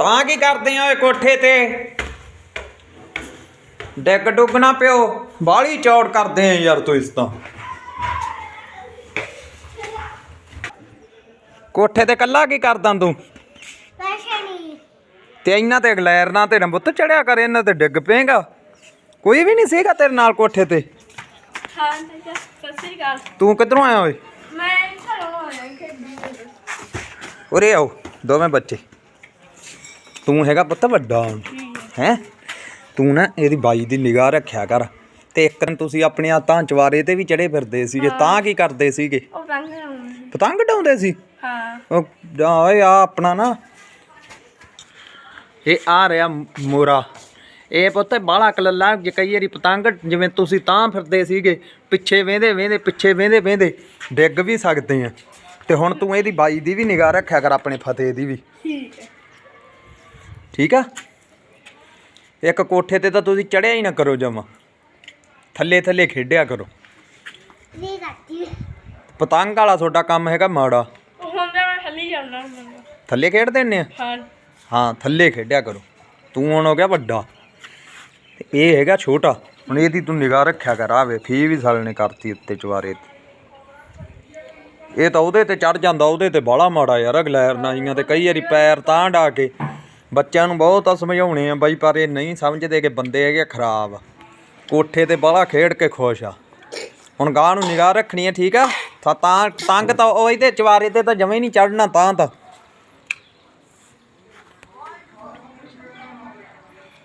ਤਾਂ ਕੀ ਕਰਦੇ ਆ ਓਏ ਕੋਠੇ ਤੇ? ਡਿੱਗ ਡੁੱਗ ਨਾ ਪਿਓ ਬਾਹਲੀ ਚੌੜ ਕਰਦੇ ਆ ਯਾਰ ਤੂੰ ਇਸ ਤਾਂ। ਕੋਠੇ ਤੇ ਕੱਲਾ ਕੀ ਕਰਦਾ ਤੂੰ? ਤੇ ਇਹਨਾਂ ਤੇ ਗਲੈਰ ਨਾ ਤੇ ਨੰਬੁੱਤ ਚੜਿਆ ਕਰ ਇਹਨਾਂ ਤੇ ਡਿੱਗ ਪਏਗਾ। ਕੋਈ ਵੀ ਨਹੀਂ ਸੀਗਾ ਤੇਰੇ ਨਾਲ ਕੋਠੇ ਤੇ। ਹਾਂ ਸਤਿ ਸ੍ਰੀ ਅਕਾਲ। ਤੂੰ ਕਿੱਧਰੋਂ ਆਇਆ ਓਏ? ਮੈਂ ਘਰੋਂ ਆਇਆ ਖੇਡੀ ਉਰੇ ਆਓ ਦੋਵੇਂ ਬੱਚੇ। ਤੂੰ ਹੈਗਾ ਪੁੱਤ ਵੱਡਾ। ਹੈ? ਤੂੰ ਨਾ ਇਹਦੀ ਬਾਈ ਦੀ ਨਿਗਾਹ ਰੱਖਿਆ ਕਰ। ਤੇ ਇੱਕ ਦਿਨ ਤੁਸੀਂ ਆਪਣੇ ਆ ਤਾਂ ਚਵਾਰੇ ਤੇ ਵੀ ਚੜੇ ਫਿਰਦੇ ਸੀਗੇ ਤਾਂ ਕੀ ਕਰਦੇ ਸੀਗੇ? ਪਤੰਗ ਡਾਉਂਦੇ ਸੀ? ਹਾਂ। ਉਹ ਓਏ ਆ ਆਪਣਾ ਨਾ। ਇਹ ਆ ਰਿਹਾ ਮੋਰਾ। ਇਹ ਪੁੱਤ ਬਾਹਲਾ ਕਲੱਲਾ ਜੇ ਕਈ ਵਾਰੀ ਪਤੰਗ ਜਿਵੇਂ ਤੁਸੀਂ ਤਾਂ ਫਿਰਦੇ ਸੀਗੇ ਪਿੱਛੇ ਵੇਂਦੇ ਵੇਂਦੇ ਪਿੱਛੇ ਵੇਂਦੇ ਵੇਂਦੇ ਡਿੱਗ ਵੀ ਸਕਦੇ ਆ। ਤੇ ਹੁਣ ਤੂੰ ਇਹਦੀ ਬਾਈ ਦੀ ਵੀ ਨਿਗਾਹ ਰੱਖਿਆ ਕਰ ਆਪਣੇ ਫਤਿਹ ਦੀ ਵੀ। ਠੀਕ ਆ? ਇੱਕ ਕੋਠੇ ਤੇ ਤਾਂ ਤੁਸੀਂ ਚੜਿਆ ਹੀ ਨਾ ਕਰੋ ਜਮਾ। ਥੱਲੇ ਥੱਲੇ ਖੇਡਿਆ ਕਰੋ। ਕਰਤੀ ਪਤੰਗ ਵਾਲਾ ਤੁਹਾਡਾ ਕੰਮ ਹੈਗਾ ਮਾੜਾ। ਉਹ ਹੁੰਦਾ ਮੈਂ ਥੱਲੇ ਹੀ ਜਾਂਦਾ ਹੁੰਦਾ। ਥੱਲੇ ਖੇਡਦੇ ਨੇ ਹਾਂ। ਹਾਂ ਥੱਲੇ ਖੇਡਿਆ ਕਰੋ। ਤੂੰ ਹੁਣ ਹੋ ਗਿਆ ਵੱਡਾ। ਤੇ ਇਹ ਹੈਗਾ ਛੋਟਾ। ਹੁਣ ਇਹਦੀ ਤੂੰ ਨਿਗਾਹ ਰੱਖਿਆ ਕਰ ਆਵੇ ਫੀ ਵੀ ਸਾਲ ਨੇ ਕਰਤੀ ਉੱਤੇ ਚਵਾਰੇ ਤੇ। ਇਹ ਤਾਂ ਉਹਦੇ ਤੇ ਚੜ ਜਾਂਦਾ ਉਹਦੇ ਤੇ ਬਾਹਲਾ ਮਾੜਾ ਯਾਰ ਅਗਲੈਰ ਨਾਈਆਂ ਤੇ ਕਈ ਵਾਰੀ ਪੈਰ ਤਾਂ ਡਾ ਕੇ ਬੱਚਿਆਂ ਨੂੰ ਬਹੁਤ ਆ ਸਮਝਾਉਣੇ ਆ ਬਾਈ, ਪਰ ਇਹ ਨਹੀਂ ਸਮਝਦੇ ਕਿ ਬੰਦੇ ਹੈਗੇ ਖਰਾਬ। ਕੋਠੇ ਤੇ ਬਾਹਲਾ ਖੇਡ ਕੇ ਖੁਸ਼ ਆ। ਹੁਣ ਗਾਂ ਨੂੰ ਨਿਗਾਹ ਰੱਖਣੀ ਹੈ ਠੀਕ ਆ? ਤਾਂ ਤੰਗ ਤਾਂ ਉਹ ਇਹਦੇ ਚਵਾਰੇ ਤੇ ਤਾਂ ਜਮੇ ਨਹੀਂ ਚੜਨਾ ਤਾਂ ਤਾਂ।